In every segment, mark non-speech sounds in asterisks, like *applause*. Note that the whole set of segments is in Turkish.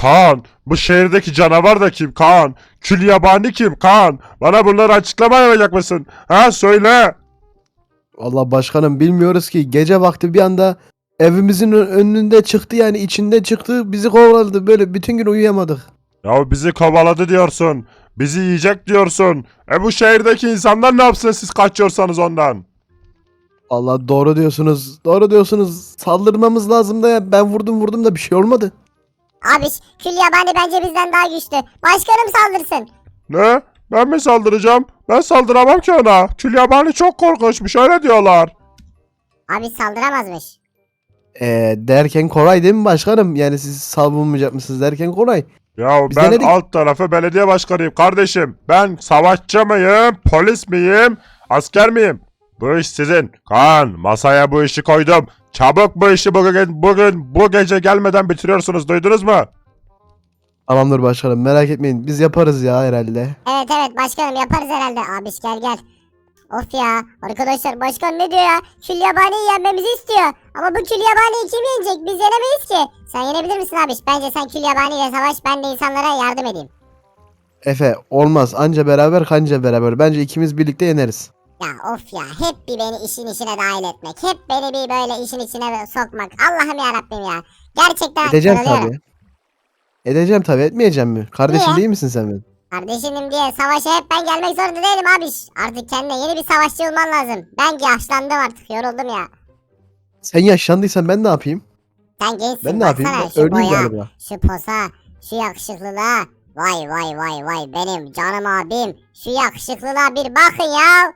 Kaan bu şehirdeki canavar da kim Kaan? Kül yabani kim Kaan? Bana bunları açıklama yapacak mısın? Ha söyle. Valla başkanım bilmiyoruz ki gece vakti bir anda evimizin ön- önünde çıktı yani içinde çıktı bizi kovaladı böyle bütün gün uyuyamadık. Ya bizi kovaladı diyorsun. Bizi yiyecek diyorsun. E bu şehirdeki insanlar ne yapsın siz kaçıyorsanız ondan? Allah doğru diyorsunuz doğru diyorsunuz saldırmamız lazım da ya ben vurdum vurdum da bir şey olmadı. Abiş kül yabani bence bizden daha güçlü. Başkanım saldırsın. Ne? Ben mi saldıracağım? Ben saldıramam ki ona. Kül yabani çok korkunçmuş öyle diyorlar. Abi saldıramazmış. Ee, derken kolay değil mi başkanım yani siz savunmayacak mısınız derken kolay. Ya Biz ben denedik. alt tarafı belediye başkanıyım kardeşim. Ben savaşçı mıyım, polis miyim, asker miyim? Bu iş sizin. Kaan masaya bu işi koydum. Çabuk bu işi bugün, bugün bu gece gelmeden bitiriyorsunuz duydunuz mu? Tamamdır başkanım merak etmeyin biz yaparız ya herhalde. Evet evet başkanım yaparız herhalde. Abiş gel gel. Of ya arkadaşlar başkan ne diyor ya? Kül yabaniyi yenmemizi istiyor. Ama bu kül yabaniyi kim yenecek? Biz yenemeyiz ki. Sen yenebilir misin abiş? Bence sen kül yabaniyle savaş ben de insanlara yardım edeyim. Efe olmaz anca beraber kanca beraber bence ikimiz birlikte yeneriz. Ya of ya hep bir beni işin içine dahil etmek. Hep beni bir böyle işin içine sokmak. Allah'ım ya Rabbim ya. Gerçekten Edeceğim tabii. Edeceğim tabii etmeyeceğim mi? Kardeşim Niye? değil misin sen benim? Kardeşinim diye savaşa hep ben gelmek zorunda değilim abiş. Artık kendine yeni bir savaşçı bulman lazım. Ben yaşlandım artık yoruldum ya. Sen yaşlandıysan ben ne yapayım? Sen gençsin Ben ne yapayım? baksana Ben şu öleyim boya, galiba. şu posa, şu yakışıklılığa. Vay vay vay vay benim canım abim. Şu yakışıklılığa bir bakın ya.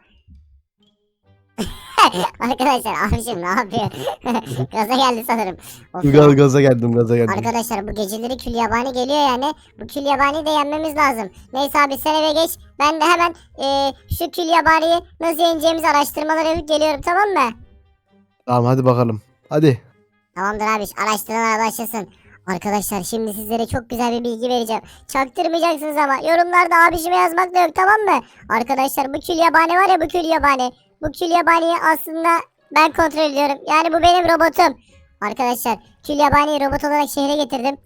*laughs* Arkadaşlar abişim ne yapıyor? *laughs* Gaza geldi sanırım. Of ya. Gaz, gaza geldim gaza geldim. Arkadaşlar bu geceleri kül yabani geliyor yani. Bu kül yabani de yenmemiz lazım. Neyse abi sen eve geç. Ben de hemen e, şu kül yabaniyi nasıl yeneceğimizi araştırmalara yapıp geliyorum tamam mı? Tamam hadi bakalım. Hadi. Tamamdır abi araştırmalar başlasın. Arkadaşlar şimdi sizlere çok güzel bir bilgi vereceğim. Çaktırmayacaksınız ama yorumlarda abişime yazmak da yok tamam mı? Arkadaşlar bu kül yabani var ya bu kül yabani. Bu kül aslında ben kontrol ediyorum. Yani bu benim robotum. Arkadaşlar kül robot olarak şehre getirdim.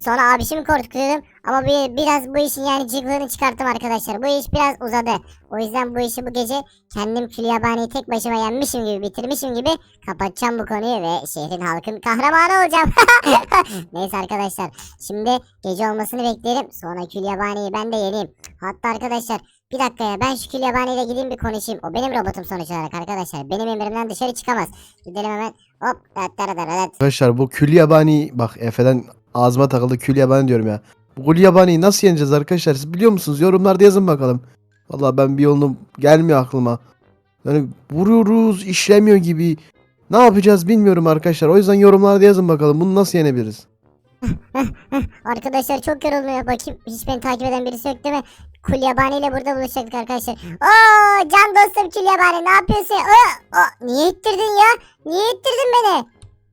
Sonra abişimi korkutuyordum ama bir, biraz bu işin yani cıklığını çıkarttım arkadaşlar. Bu iş biraz uzadı. O yüzden bu işi bu gece kendim kül tek başıma yenmişim gibi bitirmişim gibi kapatacağım bu konuyu ve şehrin halkın kahramanı olacağım. *laughs* Neyse arkadaşlar şimdi gece olmasını bekleyelim sonra kül ben de yeneyim. Hatta arkadaşlar bir dakika ya ben şu kül yabaniyle gideyim bir konuşayım. O benim robotum sonuç olarak arkadaşlar. Benim emrimden dışarı çıkamaz. Gidelim hemen hop. dat, dat, dat, dat. Arkadaşlar bu kül yabani bak Efe'den ağzıma takıldı kül yabani diyorum ya. Bu kül yabaniyi nasıl yeneceğiz arkadaşlar siz biliyor musunuz? Yorumlarda yazın bakalım. Vallahi ben bir yolunu gelmiyor aklıma. Yani vuruyoruz işlemiyor gibi. Ne yapacağız bilmiyorum arkadaşlar. O yüzden yorumlarda yazın bakalım bunu nasıl yenebiliriz? *laughs* Arkadaşlar çok yorulmuyor bakayım. Hiç beni takip eden birisi yok değil mi? Kul yabani ile burada buluşacaktık arkadaşlar. Oo can dostum kul yabani ne yapıyorsun? Oo, oo, niye ittirdin ya? Niye ittirdin beni?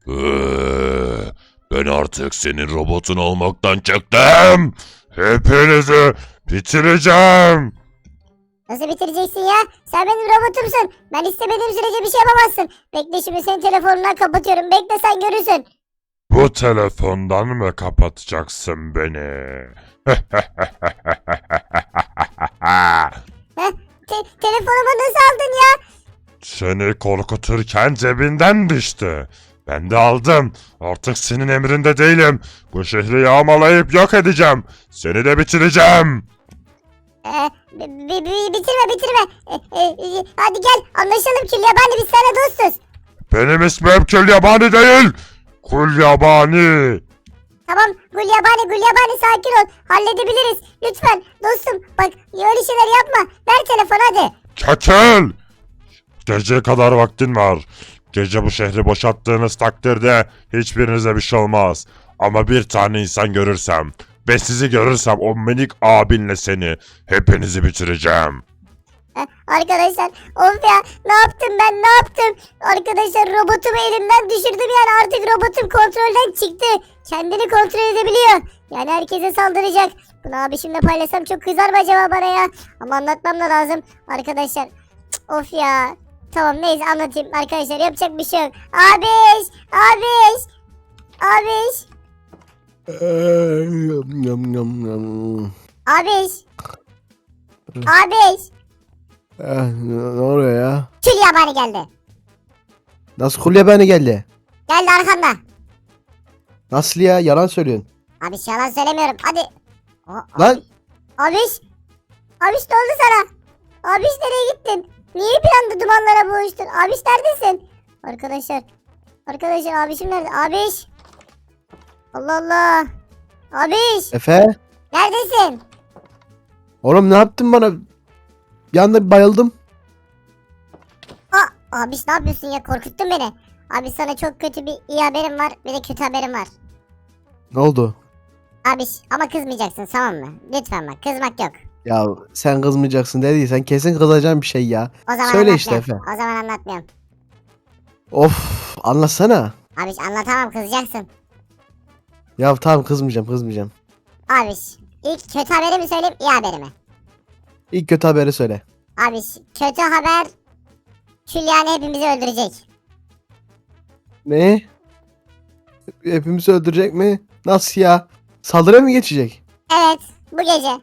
Ee, ben artık senin robotun olmaktan çıktım. Hepinizi bitireceğim. Nasıl bitireceksin ya? Sen benim robotumsun. Ben istemediğim sürece bir şey yapamazsın. Bekle şimdi senin telefonundan kapatıyorum. Bekle sen görürsün. Bu telefondan mı kapatacaksın beni? *laughs* Te- telefonumu nasıl aldın ya? Seni korkuturken cebinden düştü. Ben de aldım. Artık senin emrinde değilim. Bu şehri yağmalayıp yok edeceğim. Seni de bitireceğim. Ee, bi- bi- bi- bitirme bitirme. Ee, e, hadi gel anlaşalım kül yabani biz sana dostuz. Benim ismim Kül Yabani değil. Kul Yabani. Tamam Gulyabani Gulyabani sakin ol. Halledebiliriz. Lütfen dostum bak öyle şeyler yapma. Ver telefonu hadi. Çekil. Geceye kadar vaktin var. Gece bu şehri boşalttığınız takdirde hiçbirinize bir şey olmaz. Ama bir tane insan görürsem ve sizi görürsem o minik abinle seni hepinizi bitireceğim. Arkadaşlar of ya ne yaptım ben ne yaptım? Arkadaşlar robotumu elimden düşürdüm yani artık robotum kontrolden çıktı. Kendini kontrol edebiliyor. Yani herkese saldıracak. Bunu abi şimdi paylaşsam çok kızar mı acaba bana ya? Ama anlatmam da lazım arkadaşlar. Cık, of ya. Tamam neyse anlatayım arkadaşlar yapacak bir şey yok. Abiş! Abiş! Abiş! Yam. Abiş. Abiş. Eh, ne ne oluyor ya? Kül yabani geldi. Nasıl kulye beni geldi? Geldi arkanda. Nasıl ya? Yalan söylüyorsun. Abiş yalan söylemiyorum. Hadi. O, Lan Abiş. Abiş ne oldu sana? Abiş nereye gittin? Niye bir anda dumanlara boğuştun? Abiş neredesin? Arkadaşlar. Arkadaşlar abişim nerede? Abiş. Allah Allah. Abiş. Efe. Neredesin? Oğlum ne yaptın bana? Bir anda bayıldım. Aa, abiş ne yapıyorsun ya? Korkuttun beni. Abi sana çok kötü bir iyi haberim var. Bir de kötü haberim var. Ne oldu? Abiş ama kızmayacaksın tamam mı? Lütfen bak kızmak yok. Ya sen kızmayacaksın dediysen kesin kızacağım bir şey ya. O zaman Söyle işte anlatmıyorum. O zaman anlatmıyorum. Of anlatsana. Abiş anlatamam kızacaksın. Ya tamam kızmayacağım kızmayacağım. Abiş ilk kötü haberi mi söyleyeyim iyi haberi mi? İlk kötü haberi söyle. Abiş kötü haber Külyani hepimizi öldürecek. Ne? Hepimizi öldürecek mi? Nasıl ya? Saldırıya mı geçecek? Evet bu gece.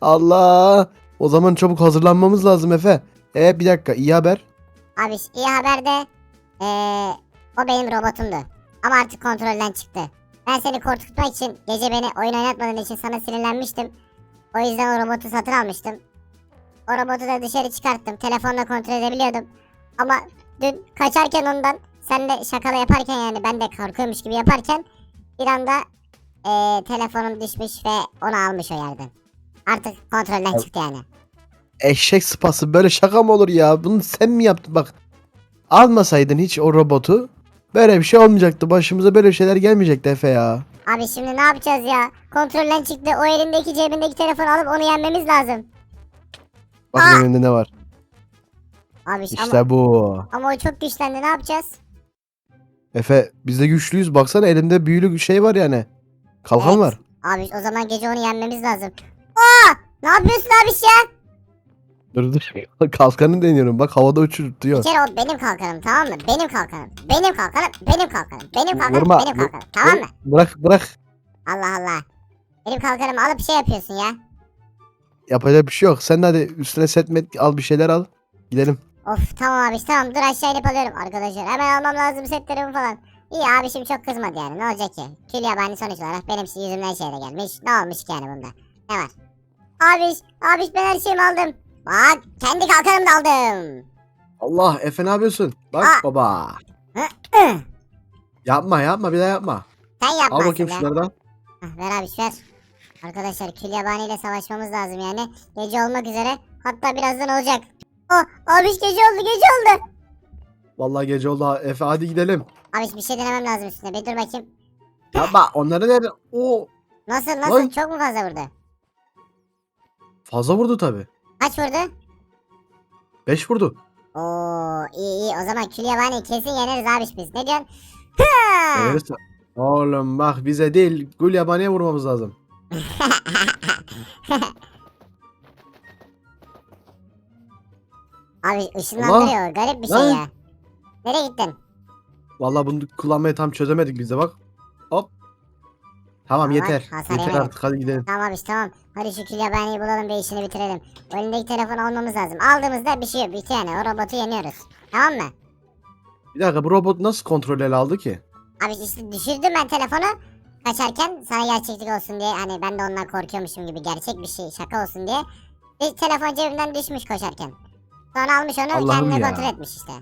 Allah! O zaman çabuk hazırlanmamız lazım Efe. E bir dakika iyi haber. Abiş iyi haber de eee, o benim robotumdu. Ama artık kontrolden çıktı. Ben seni korkutmak için gece beni oyun oynatmadığın için sana sinirlenmiştim. O yüzden o robotu satın almıştım. O robotu da dışarı çıkarttım. Telefonla kontrol edebiliyordum. Ama dün kaçarken ondan sen de şakalı yaparken yani ben de korkuyormuş gibi yaparken bir anda eee, telefonum düşmüş ve onu almış o yerden. Artık kontrolden çıktı yani. Eşek sıpası böyle şaka mı olur ya? Bunu sen mi yaptın bak. Almasaydın hiç o robotu böyle bir şey olmayacaktı. Başımıza böyle şeyler gelmeyecekti Efe ya. Abi şimdi ne yapacağız ya? Kontrolden çıktı. O elindeki cebindeki telefonu alıp onu yenmemiz lazım. Bak Aa! önünde ne var. Abi ama, İşte bu. ama o çok güçlendi. Ne yapacağız? Efe biz de güçlüyüz. Baksana elimde büyülü bir şey var yani. Kalkan Evet. var. Abi o zaman gece onu yenmemiz lazım. Aa! Ne yapıyorsun abi ya? Dur dur. *laughs* Kalkanı deniyorum. Bak havada uçurtuyor. Bir kere o benim kalkanım tamam mı? Benim kalkanım. Benim kalkanım. Benim kalkanım. Benim kalkanım. Vurma. Benim kalkanım. Tamam mı? Bırak bırak. Allah Allah. Benim kalkanımı alıp şey yapıyorsun ya. Yapacak bir şey yok. Sen de hadi üstüne set met al bir şeyler al. Gidelim. Of tamam abi tamam dur aşağı inip alıyorum arkadaşlar. Hemen almam lazım setlerimi falan. İyi abişim çok kızmadı yani ne olacak ki? Kül yabani sonuç olarak benim yüzümden şeyde gelmiş. Ne olmuş ki yani bunda? Ne var? Abiş, abiş ben her şeyimi aldım. Bak kendi kalkanımı da aldım. Allah Efe ne yapıyorsun? Bak Aa. baba. Yapma yapma bir daha yapma. Sen Al yapmazsın bakayım be. şunları da. Hah, ver abiş ver. Arkadaşlar kül yabani ile savaşmamız lazım yani. Gece olmak üzere. Hatta birazdan olacak. Oh abiş gece oldu gece oldu. Vallahi gece oldu ha. Efe hadi gidelim. Abiş bir şey denemem lazım üstüne. Bir dur bakayım. Yapma onları nerede? Oo. Nasıl nasıl Lan. çok mu fazla vurdu? Fazla vurdu tabi. Kaç vurdu? 5 vurdu. Oo iyi iyi o zaman kül yabani kesin yeneriz abiş biz. Ne diyorsun? Hı! Yeneriz. Oğlum bak bize değil gül yabaniye vurmamız lazım. *laughs* Abi ışınlandırıyor garip bir şey Lan. ya. Nereye gittin? Vallahi bunu kullanmayı tam çözemedik biz de bak. Tamam yeter. hasar Yeter yemedim. artık hadi gidelim. Tamam abiş tamam. Hadi şu kül yabaniyi bulalım ve işini bitirelim. O elindeki telefonu almamız lazım. Aldığımızda bir şey yok. Bitiyor yani. O robotu yeniyoruz. Tamam mı? Bir dakika bu robot nasıl kontrol ele aldı ki? Abi işte düşürdüm ben telefonu. Kaçarken sana gerçeklik olsun diye hani ben de ondan korkuyormuşum gibi gerçek bir şey şaka olsun diye. Bir telefon cebimden düşmüş koşarken. Sonra almış onu Allah'ım kendine ya. kontrol etmiş işte.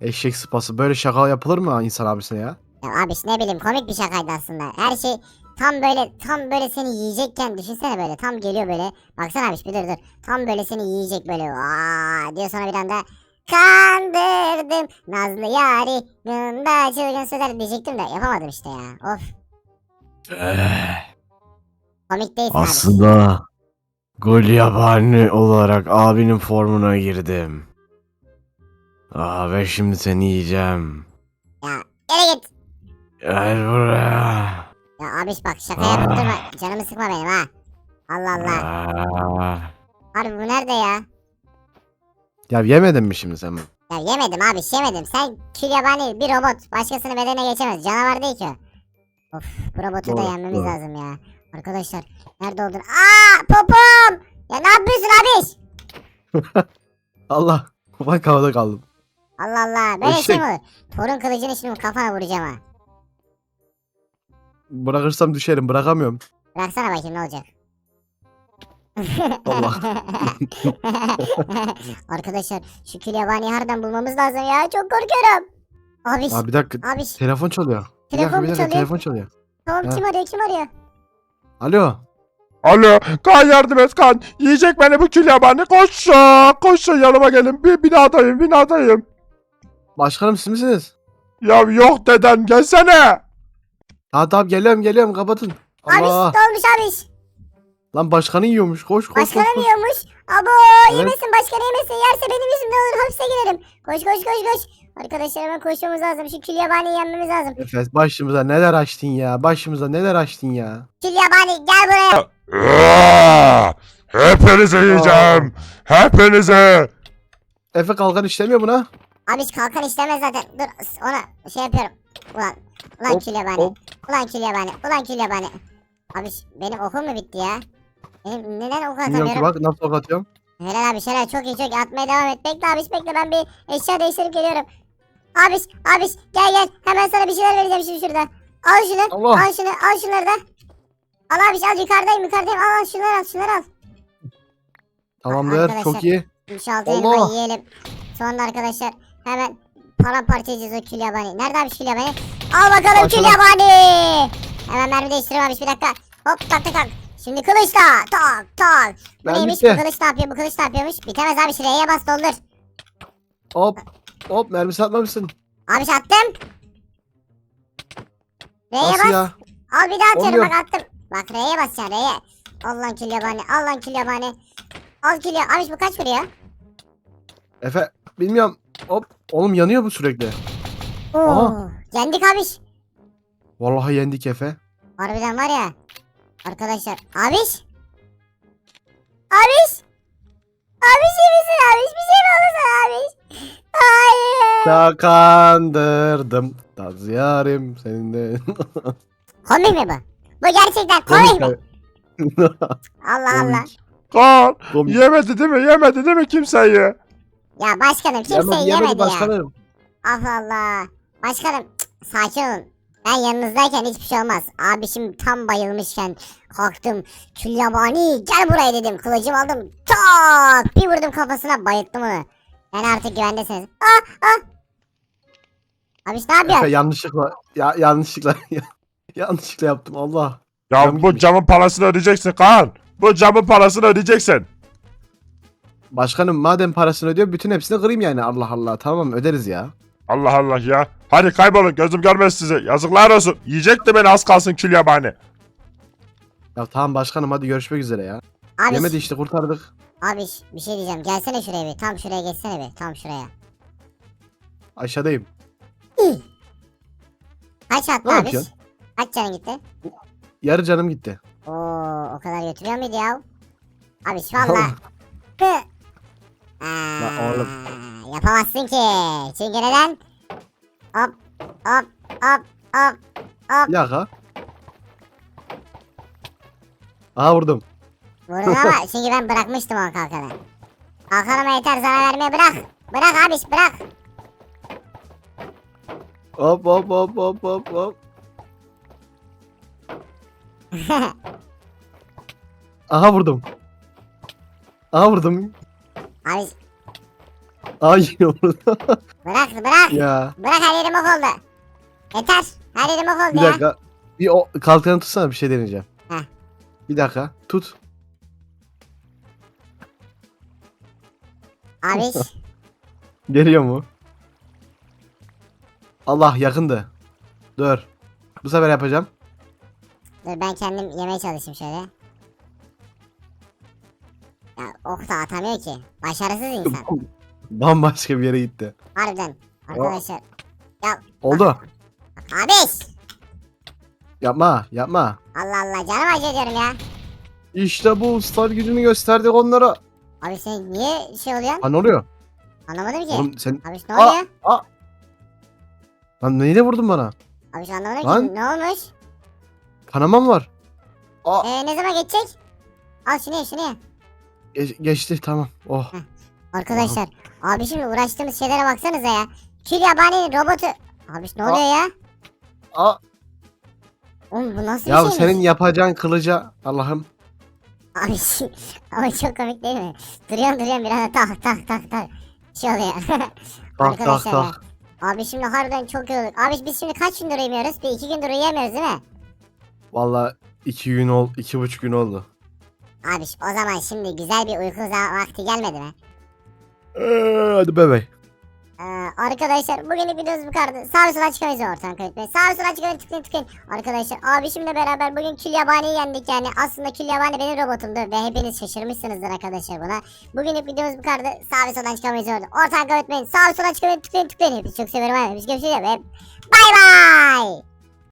Eşek sıpası böyle şaka yapılır mı insan abisine ya? Ya abi ne bileyim komik bir şakaydı aslında. Her şey tam böyle tam böyle seni yiyecekken düşünsene böyle tam geliyor böyle. Baksana abi bir dur dur. Tam böyle seni yiyecek böyle. Aa diyor sonra bir anda kandırdım Nazlı yari gında çılgın sözler diyecektim de yapamadım işte ya. Of komik değilsin abi. Aslında gol yabani olarak abinin formuna girdim. Aa ve şimdi seni yiyeceğim. Ya yere git. Gel buraya. Ya abiş bak şaka yapıp durma. Canımı sıkma benim ha. Allah Allah. Aa. Abi bu nerede ya? Ya yemedin mi şimdi sen bunu? Ya yemedim abi yemedim. Sen kül yabani bir robot. Başkasının bedenine geçemez. Canavar değil ki o. Bu robotu da Doğru, yenmemiz doğru. lazım ya. Arkadaşlar nerede oldun? Aa popom! Ya ne yapıyorsun abiş? *laughs* Allah. Bak havada kaldım. Allah Allah böyle şey mi olur? Torun kılıcını şimdi kafana vuracağım ha. Bırakırsam düşerim bırakamıyorum. Bıraksana bakayım ne olacak. Allah. *laughs* Arkadaşlar şu kül yabani harbiden bulmamız lazım ya. Çok korkuyorum. Abiş. Aa bir dakika. Abiş. Telefon çalıyor. Bir Telefon bir mu dakika çalıyor? telefon çalıyor. Tamam Ha. kim arıyor kim arıyor? Alo. Alo kan yardım et kan. Yiyecek beni bu kül yabani. Koşun koşun yanıma gelin. Bir binadayım binadayım. Başkanım siz misiniz? Ya yok deden gelsene. Ha tamam geliyorum geliyorum kapatın. Abiş Allah. ne olmuş abiş? Lan başkanı yiyormuş. Koş koş koş. Başkanım koş. yiyormuş. Abo Evet. yemesin başkanı yemesin. Yerse benim yüzümden olur hapse girerim. Koş koş koş koş. Arkadaşlar hemen koşmamız lazım. Şu kül yabaniyi yenmemiz lazım. Efes başımıza neler açtın ya. Başımıza neler açtın ya. Kül yabani gel buraya. Aa, Hepinizi yiyeceğim. Hepinizi. Efe kalkan işlemiyor buna. Abiş kalkan işlemez zaten. Dur ona şey yapıyorum. Ulan. Ulan kül yabani. hop. Ulan kül yabani. Ulan kül yabani. Abiş benim okum mu bitti ya? Benim neden ok Bilmiyorum ki atamıyorum? bak nasıl ok atıyorum. Helal abi helal çok iyi çok iyi atmaya devam et. Bekle abiş bekle ben bir eşya değiştirip geliyorum. Abiş abiş gel gel hemen sana bir şeyler vereceğim şimdi şurada. Al şunu Allah. al şunu al şunları da. Al abiş al yukarıdayım yukarıdayım al al şunları al şunları al. Tamamdır Arkadaşlar. çok iyi. Şu altı Allah. yiyelim. Sonra arkadaşlar hemen paramparça edeceğiz o kül yabani. Nerede abi kül yabani? Al bakalım kül Aşağıda. yabani. Hemen mermi değiştirelim abiş bir dakika. Hop tak tak tak. Şimdi kılıçla tak tak. Bu Ben neymiş bitti. bu kılıç ne yapıyor bu kılıç ne yapıyormuş? Bitemez abi şuraya bas doldur. Hop. Hop mermisi atmamışsın. Abi attım. R'ye Nasıl bas. ya? Al bir daha atıyorum Olmuyor. bak attım. Bak R'ye basacaksın R'ye. Al lan kül yabani. Al lan kül yabani. Al kül yabani. Abi bu kaç vuruyor? Efe bilmiyorum. Hop. Oğlum yanıyor bu sürekli. Oo. Aha. Yendik abiş. Vallahi yendik Efe. Harbiden var ya. Arkadaşlar. Abiş. Abiş. Abiş iyi misin abiş? Bir şey mi olursa abiş? Hayır. Ta kandırdım. Taz yarim senin de. *laughs* Komik mi bu? Bu gerçekten komik mi? *laughs* Allah Allah. Komik. Kan Komik. yemedi değil mi? Yemedi değil mi kimseyi? Ya başkanım kimse Yemedi, yemedi, yemedi ya. başkanım. Allah Allah. Başkanım cık, sakin olun. Ben yanınızdayken hiçbir şey olmaz. Abişim tam bayılmışken kalktım. Kül yabani gel buraya dedim. Kılıcımı aldım. Tak bir vurdum kafasına bayılttım onu. Yani artık güvendesiniz. Ah ah. Abiş ne Efe yapıyorsun? yanlışlıkla. Ya, yanlışlıkla. *laughs* yanlışlıkla yaptım Allah. Ya Cam bu gitmiş. camın parasını ödeyeceksin kan. Bu camın parasını ödeyeceksin. Başkanım madem parasını ödüyor bütün hepsini kırayım yani. Allah Allah tamam öderiz ya. Allah Allah ya. Hadi kaybolun gözüm görmez sizi. Yazıklar olsun. Yiyecek de beni az kalsın kül yabani. Ya tamam başkanım hadi görüşmek üzere ya. Abiş, Yemedi işte kurtardık. abiş bir şey diyeceğim. Gelsene şuraya bir. Tam şuraya geçsene bir. Tam şuraya. Aşağıdayım. Kaç attı yapıyorsun? Kaç canın gitti? Yarı canım gitti. Oo o kadar götürüyor muydu ya? Abiş valla. *laughs* Aa, La oğlum. Yapamazsın ki. Çünkü neden? Hop hop hop hop hop. Bir dakika. Aha vurdum. Vurdun ama *laughs* çünkü ben bırakmıştım o kalkanı. Kalkanıma yeter zarar vermeye bırak. Bırak abiş bırak. Hop hop hop hop hop hop. *laughs* Aha vurdum. Aha vurdum. Aha yine vurdum. bırak bırak. ya. Bırak her yerim ok oldu. Yeter. Her yerim ok oldu Bir ya. dakika. Bir o kalkanı tutsana bir şey deneyeceğim. Heh. Bir dakika. Tut. Abiş. *laughs* Geliyor mu? Allah yakındı. Dur. Bu sefer yapacağım. Dur ben kendim yemeye çalışayım şöyle. Ya ok da atamıyor ki. Başarısız insan. *laughs* Bambaşka bir yere gitti. Harbiden. Arkadaşlar. Oldu. Abiş. Yapma, yapma. Allah Allah canım acıyor diyorum ya. İşte bu star gücünü gösterdik onlara. Abi sen niye şey oluyorsun? Ha ne oluyor? Anlamadım ki. Oğlum sen... Abi ne Aa! oluyor? Lan neyle vurdun bana? Abi anlamadım Lan. ki. Ne olmuş? Kanama mı var? Aa, Ee, ne zaman geçecek? Al şunu ye şunu ye. Geç- geçti tamam. Oh. Arkadaşlar abi şimdi uğraştığımız şeylere baksanıza ya. Kül yabaninin robotu. Abi ne oluyor ya? Aa, Oğlum bu nasıl ya bir şeymiş? senin yapacağın kılıca Allah'ım. Abi *laughs* ama çok komik değil mi? Duruyorsun duruyorsun bir anda tak tak tak tak. Şey oluyor. *laughs* Tak tak Arkadaşlar ya. tak. Abi şimdi harbiden çok iyi olduk. Abi biz şimdi kaç gündür uyumuyoruz? Bir iki gündür uyuyamıyoruz değil mi? Valla iki gün ol, iki buçuk gün oldu. Abi o zaman şimdi güzel bir uyku vakti gelmedi mi? Ee, hadi bebek. Ee, arkadaşlar bugünlük videomuz bu kadar. Sağ sola çıkamayız ortadan kayıtmayın. Sağ sola çıkamayın tıklayın tıklayın. Arkadaşlar abişimle beraber bugün kül yabaniyi yendik yani. Aslında kül yabani benim robotumdu ve hepiniz şaşırmışsınızdır arkadaşlar buna. Bugünlük videomuz bu kadar. Sağ ve soldan çıkamayız orada. Ortadan kayıtmayın. Sağ ve sola çıkamayın tıklayın tıklayın. Hepinizi çok severim. Hepinizi görüşürüz. Bay bay.